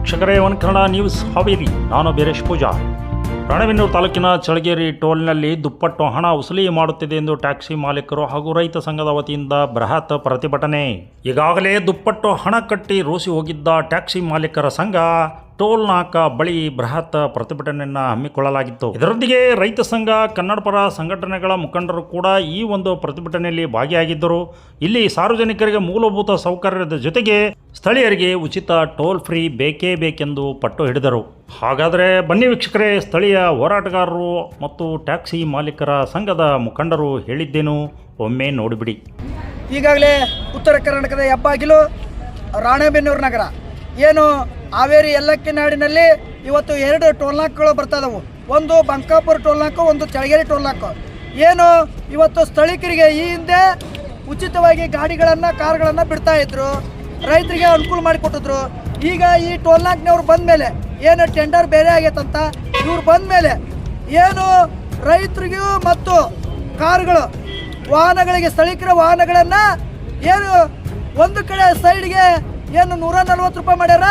ವೀಕ್ಷಕರೇ one Kannada news Haveri. ನಾನು ಬೀರೇಶ್ ಪೂಜಾ. ರಾಣೆಬೆನ್ನೂರು ತಾಲೂಕಿನ ಚಳಗೇರಿ ಟೋಲ್ನಲ್ಲಿ ದುಪ್ಪಟ್ಟು ಹಣ ವಸೂಲಿ ಮಾಡುತ್ತಿದೆ ಎಂದು ಟ್ಯಾಕ್ಸಿ ಮಾಲೀಕರು ಹಾಗೂ ರೈತ ಸಂಘದ ವತಿಯಿಂದ ಬೃಹತ್ ಪ್ರತಿಭಟನೆ. ಈಗಾಗಲೇ ದುಪ್ಪಟ್ಟು ಹಣ ಕಟ್ಟಿ ರೋಸಿ ಹೋಗಿದ್ದ ಟ್ಯಾಕ್ಸಿ ಮಾಲೀಕರ ಸಂಘ ಟೋಲ್ ನಾಕ ಬಳಿ ಬೃಹತ್ ಪ್ರತಿಭಟನೆಯನ್ನು ಹಮ್ಮಿಕೊಳ್ಳಲಾಗಿತ್ತು. ಇದರೊಂದಿಗೆ ರೈತ ಸಂಘ ಕನ್ನಡಪರ ಸಂಘಟನೆಗಳ ಮುಖಂಡರು ಕೂಡ ಈ ಒಂದು ಪ್ರತಿಭಟನೆಯಲ್ಲಿ ಭಾಗಿಯಾಗಿದ್ದರು. ಇಲ್ಲಿ ಸಾರ್ವಜನಿಕರಿಗೆ ಮೂಲಭೂತ ಸೌಕರ್ಯದ ಜೊತೆಗೆ ಸ್ಥಳೀಯರಿಗೆ ಉಚಿತ ಟೋಲ್ ಫ್ರೀ ಬೇಕೇ ಬೇಕೆಂದು ಪಟ್ಟು ಹಿಡಿದರು. ಹಾಗಾದರೆ ಬನ್ನಿ ವೀಕ್ಷಕರೇ, ಸ್ಥಳೀಯ ಹೋರಾಟಗಾರರು ಮತ್ತು ಟ್ಯಾಕ್ಸಿ ಮಾಲೀಕರ ಸಂಘದ ಮುಖಂಡರು ಹೇಳಿದ್ದೇನು? ಒಮ್ಮೆ ನೋಡಿಬಿಡಿ. ಈಗಾಗಲೇ ಉತ್ತರ ಕರ್ನಾಟಕದ ಹೆಬ್ಬಾಗಿಲು ರಾಣೆಬೆನ್ನೂರು ನಗರ. ಏನು ಹಾವೇರಿ ನಾಡಿನಲ್ಲಿ ಇವತ್ತು ಎರಡು ಟೋಲ್ನಾಕ್ಗಳು ಬರ್ತಾ ಇದಾವೆ. ಒಂದು ಬಂಕಾಪುರ ಟೋಲ್ನಾಕು, ಒಂದು ಚಳಗೇರಿ ಟೋಲ್ನಾಕು. ಏನು ಇವತ್ತು ಸ್ಥಳೀಕರಿಗೆ ಈ ಹಿಂದೆ ಉಚಿತವಾಗಿ ಗಾಡಿಗಳನ್ನು, ಕಾರ್ಗಳನ್ನು ಬಿಡ್ತಾ ಇದ್ರು. ರೈತರಿಗೆ ಅನುಕೂಲ ಮಾಡಿಕೊಟ್ಟಿದ್ರು. ಈಗ ಈ ಟೋಲ್ನಾಕ್ನವ್ರು ಬಂದ ಮೇಲೆ ಏನು ಟೆಂಡರ್ ಬೇರೆ ಆಗೈತಂತ ಇವ್ರು ಬಂದ ಮೇಲೆ ಏನು ರೈತರಿಗೂ ಮತ್ತು ಕಾರುಗಳು, ವಾಹನಗಳಿಗೆ, ಸ್ಥಳೀಕರ ವಾಹನಗಳನ್ನು ಏನು ಒಂದು ಕಡೆ ಸೈಡ್ಗೆ ಏನು ನೂರ ನಲ್ವತ್ತು ರೂಪಾಯಿ ಮಾಡ್ಯಾರ?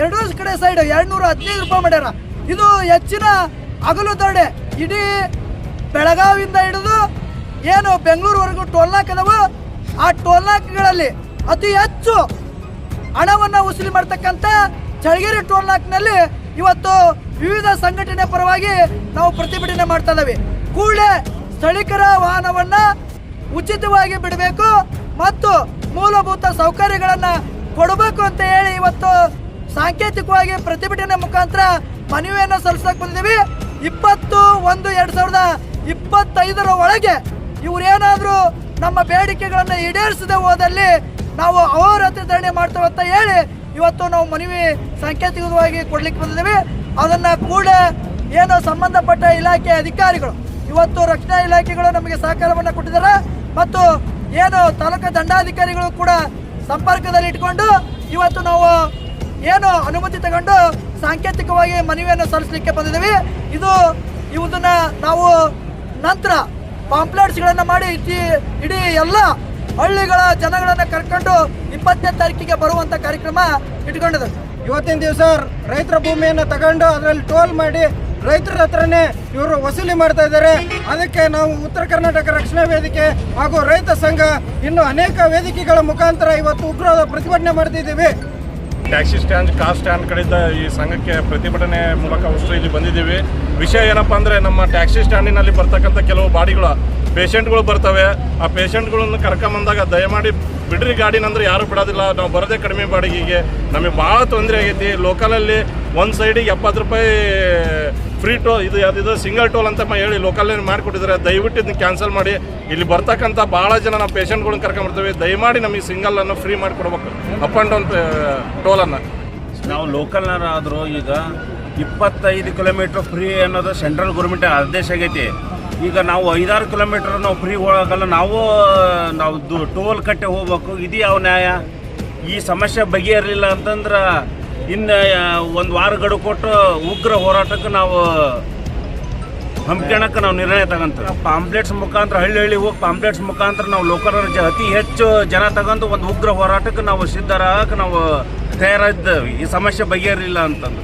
ಎರಡೂ ಕಡೆ ಸೈಡ್ ಎರಡು ನೂರ ಹದಿನೈದು ರೂಪಾಯಿ ಮಾಡ್ಯಾರ. ಇದು ಹೆಚ್ಚಿನ ಹಗಲು ದೊಡ್ಡೆ ಇಡೀ ಬೆಳಗಾವಿಯಿಂದ ಹಿಡಿದು ಏನು ಬೆಂಗಳೂರುವರೆಗೂ ಟೋಲ್ನಾಕ್ ಅದಾವು ಆ ಟೋಲ್ನಾಕ್ಗಳಲ್ಲಿ ಅತಿ ಹೆಚ್ಚು ಹಣವನ್ನು ವಸೂಲಿ ಮಾಡ್ತಕ್ಕಂಥ ಚಳಗೇರಿ ಟೋಲ್ನಾಕ್ನಲ್ಲಿ ಇವತ್ತು ವಿವಿಧ ಸಂಘಟನೆ ಪರವಾಗಿ ನಾವು ಪ್ರತಿಭಟನೆ ಮಾಡ್ತಾ ಇದ್ದೀವಿ ಕೂಡಲೇ ಸ್ಥಳೀಕರ ವಾಹನವನ್ನು ಉಚಿತವಾಗಿ ಬಿಡಬೇಕು ಮತ್ತು ಮೂಲಭೂತ ಸೌಕರ್ಯಗಳನ್ನ ಕೊಡಬೇಕು ಅಂತ ಹೇಳಿ ಇವತ್ತು ಸಾಂಕೇತಿಕವಾಗಿ ಪ್ರತಿಭಟನೆ ಮುಖಾಂತರ ಮನವಿಯನ್ನು ಸಲ್ಲಿಸಕ್ ಬಂದಿದ್ದೀವಿ. ಇಪ್ಪತ್ತು ಒಂದು ಎರಡ್ ಸಾವಿರದ ಇಪ್ಪತ್ತೈದರ ಒಳಗೆ ಇವ್ರೇನಾದ್ರೂ ನಮ್ಮ ಬೇಡಿಕೆಗಳನ್ನು ಈಡೇರಿಸದೆ ಹೋದಲ್ಲಿ ನಾವು ಅಹೋರಾತ್ರಿ ಧರಣಿ ಮಾಡ್ತೇವೆ ಅಂತ ಹೇಳಿ ಇವತ್ತು ನಾವು ಮನವಿ ಸಾಂಕೇತಿಕವಾಗಿ ಕೊಡ್ಲಿಕ್ಕೆ ಬಂದಿದ್ದೀವಿ. ಅದನ್ನ ಕೂಡ ಏನು ಸಂಬಂಧಪಟ್ಟ ಇಲಾಖೆ ಅಧಿಕಾರಿಗಳು ಇವತ್ತು ರಕ್ಷಣಾ ಇಲಾಖೆಗಳು ನಮಗೆ ಸಹಕಾರವನ್ನು ಕೊಟ್ಟಿದ್ದಾರೆ. ಮತ್ತು ಏನು ತಾಲೂಕು ದಂಡಾಧಿಕಾರಿಗಳು ಕೂಡ ಸಂಪರ್ಕದಲ್ಲಿ ಇಟ್ಕೊಂಡು ಇವತ್ತು ನಾವು ಏನು ಅನುಮತಿ ತಗೊಂಡು ಸಾಂಕೇತಿಕವಾಗಿ ಮನವಿಯನ್ನು ಸಲ್ಲಿಸಲಿಕ್ಕೆ ಬಂದಿದ್ದೀವಿ. ಇದು ಇದನ್ನ ನಾವು ನಂತರ ಪಾಂಪ್ಲೆಟ್ಸ್ಗಳನ್ನು ಮಾಡಿ ಇಡೀ ಇಡೀ ಎಲ್ಲ ಹಳ್ಳಿಗಳ ಜನಗಳನ್ನು ಕರ್ಕೊಂಡು ಇಪ್ಪತ್ತನೇ ತಾರೀಕಿಗೆ ಬರುವಂತ ಕಾರ್ಯಕ್ರಮ ಇಟ್ಕೊಂಡಿದೆ ಇವತ್ತಿನ ದಿವಸ ರೈತರ ಭೂಮಿಯನ್ನು ತಗೊಂಡು ಅದರಲ್ಲಿ ಟೋಲ್ ಮಾಡಿ ರೈತರ ಹತ್ರನೇ ಇವರು ವಸೂಲಿ ಮಾಡ್ತಾ ಇದ್ದಾರೆ. ಅದಕ್ಕೆ ನಾವು ಉತ್ತರ ಕರ್ನಾಟಕ ರಕ್ಷಣಾ ವೇದಿಕೆ ಹಾಗೂ ರೈತ ಸಂಘ ಇನ್ನು ಅನೇಕ ವೇದಿಕೆಗಳ ಮುಖಾಂತರ ಇವತ್ತು ಉಗ್ರವಾದ ಪ್ರತಿಭಟನೆ ಮಾಡ್ತಿದ್ದೀವಿ ಟ್ಯಾಕ್ಸಿ ಸ್ಟ್ಯಾಂಡ್, ಕಾರ್ ಸ್ಟ್ಯಾಂಡ್ ಕಡೆಯಿಂದ ಈ ಸಂಘಕ್ಕೆ ಪ್ರತಿಭಟನೆ ಮೂಲಕ ಅಷ್ಟು ಇಲ್ಲಿ ಬಂದಿದ್ದೀವಿ. ವಿಷಯ ಏನಪ್ಪ ಅಂದರೆ ನಮ್ಮ ಟ್ಯಾಕ್ಸಿ ಸ್ಟ್ಯಾಂಡಿನಲ್ಲಿ ಬರ್ತಕ್ಕಂಥ ಕೆಲವು ಬಾಡಿಗಳು, ಪೇಷೆಂಟ್ಗಳು ಬರ್ತವೆ. ಆ ಪೇಷೆಂಟ್ಗಳನ್ನು ಕರ್ಕೊಂಬಂದಾಗ ದಯಮಾಡಿ ಬಿಡ್ರಿ ಗಾಡಿನಂದ್ರೆ ಯಾರು ಬಿಡೋದಿಲ್ಲ. ನಾವು ಬರೋದೇ ಕಡಿಮೆ ಬಾಡಿಗೆಗೆ. ನಮಗೆ ಭಾಳ ತೊಂದರೆ ಆಗೈತಿ. ಲೋಕಲಲ್ಲಿ ಒಂದು ಸೈಡಿಗೆ ಎಪ್ಪತ್ತು ರೂಪಾಯಿ ಫ್ರೀ ಟೋಲ್, ಇದು ಯಾವುದಿದೆ ಸಿಂಗಲ್ ಟೋಲ್ ಅಂತ ಹೇಳಿ ಲೋಕಲಲ್ಲಿ ಮಾಡಿಕೊಟ್ಟಿದ್ದಾರೆ. ದಯವಿಟ್ಟು ಇದನ್ನ ಕ್ಯಾನ್ಸಲ್ ಮಾಡಿ. ಇಲ್ಲಿ ಬರ್ತಕ್ಕಂಥ ಭಾಳ ಜನ ನಾವು ಪೇಷಂಟ್ಗಳನ್ನ ಕರ್ಕೊಂಡ್ಬರ್ತೀವಿ ದಯಮಾಡಿ ನಮಗೆ ಸಿಂಗಲನ್ನು ಫ್ರೀ ಮಾಡಿಕೊಡ್ಬೇಕು ಅಪ್ ಆ್ಯಂಡ್ ಡೌನ್ ಟೋಲನ್ನು ನಾವು ಲೋಕಲ್ನರಾದರೂ ಈಗ ಇಪ್ಪತ್ತೈದು ಕಿಲೋಮೀಟ್ರ್ ಫ್ರೀ ಅನ್ನೋದು ಸೆಂಟ್ರಲ್ ಗೌರ್ಮೆಂಟ್ ಆದೇಶ ಆಗೈತಿ. ಈಗ ನಾವು ಐದಾರು ಕಿಲೋಮೀಟ್ರ್ ನಾವು ಫ್ರೀ ಹೋಗಲ್ಲ ನಾವು ನಾವು ಟೋಲ್ ಕಟ್ಟೆ ಹೋಗ್ಬೇಕು. ಇದು ಯಾವ ನ್ಯಾಯ? ಈ ಸಮಸ್ಯೆ ಬಗೆಹರಲಿಲ್ಲ ಅಂತಂದ್ರೆ ಇನ್ನು ಒಂದು ವಾರ ಗಡು ಕೊಟ್ಟು ಉಗ್ರ ಹೋರಾಟಕ್ಕೆ ನಾವು ಹಮ್ಮಿಕೊಳ್ಳೋಕೆ ನಾವು ನಿರ್ಣಯ ತಗೊಂತೀವಿ. ಪಾಂಪ್ಲೆಟ್ಸ್ ಮುಖಾಂತರ ಹಳ್ಳಿ ಹಳ್ಳಿ ಹೋಗಿ ಪಾಂಪ್ಲೆಟ್ಸ್ ಮುಖಾಂತರ ನಾವು ಲೋಕರ ಅತಿ ಹೆಚ್ಚು ಜನ ತಗೊಂಡು ಒಂದು ಉಗ್ರ ಹೋರಾಟಕ್ಕೆ ನಾವು ಸಿದ್ಧರಾಗಕ್ಕೆ ನಾವು ತಯಾರಿದ್ದೇವೆ ಈ ಸಮಸ್ಯೆ ಬಗೆಹರಿಲ್ಲ ಅಂತಂದು.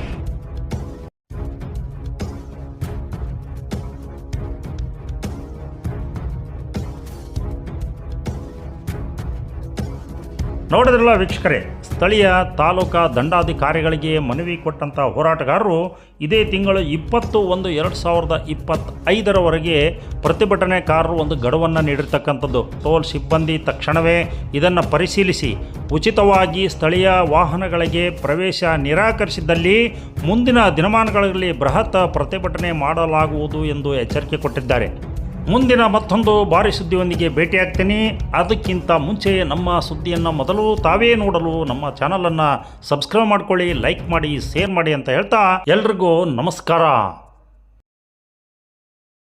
ನೋಡಿದ್ರಲ್ಲ ವೀಕ್ಷಕರೇ ಸ್ಥಳೀಯ ತಾಲೂಕಾ ದಂಡಾಧಿಕಾರಿಗಳಿಗೆ ಮನವಿ ಕೊಟ್ಟಂಥ ಹೋರಾಟಗಾರರು ಇದೇ ತಿಂಗಳು ಇಪ್ಪತ್ತು ಒಂದು ಎರಡು ಸಾವಿರದ ಇಪ್ಪತ್ತೈದರವರೆಗೆ ಪ್ರತಿಭಟನೆಕಾರರು ಒಂದು ಗಡುವನ್ನು ನೀಡಿರ್ತಕ್ಕಂಥದ್ದು. ಟೋಲ್ ಸಿಬ್ಬಂದಿ ತಕ್ಷಣವೇ ಇದನ್ನು ಪರಿಶೀಲಿಸಿ, ಉಚಿತವಾಗಿ ಸ್ಥಳೀಯ ವಾಹನಗಳಿಗೆ ಪ್ರವೇಶ ನಿರಾಕರಿಸಿದ್ದಲ್ಲಿ ಮುಂದಿನ ದಿನಮಾನಗಳಲ್ಲಿ ಬೃಹತ್ ಪ್ರತಿಭಟನೆ ಮಾಡಲಾಗುವುದು ಎಂದು ಎಚ್ಚರಿಕೆ ಕೊಟ್ಟಿದ್ದಾರೆ. ಮುಂದಿನ ಮತ್ತೊಂದು ಭಾರಿ ಸುದ್ದಿಯೊಂದಿಗೆ ಭೇಟಿಯಾಗ್ತೀನಿ. ಅದಕ್ಕಿಂತ ಮುಂಚೆ ನಮ್ಮ ಸುದ್ದಿಯನ್ನು ಮೊದಲು ತಾವೇ ನೋಡಲು ನಮ್ಮ ಚಾನಲನ್ನು ಸಬ್ಸ್ಕ್ರೈಬ್ ಮಾಡ್ಕೊಳ್ಳಿ, ಲೈಕ್ ಮಾಡಿ, ಶೇರ್ ಮಾಡಿ ಅಂತ ಹೇಳ್ತಾ ಎಲ್ರಿಗೂ ನಮಸ್ಕಾರ.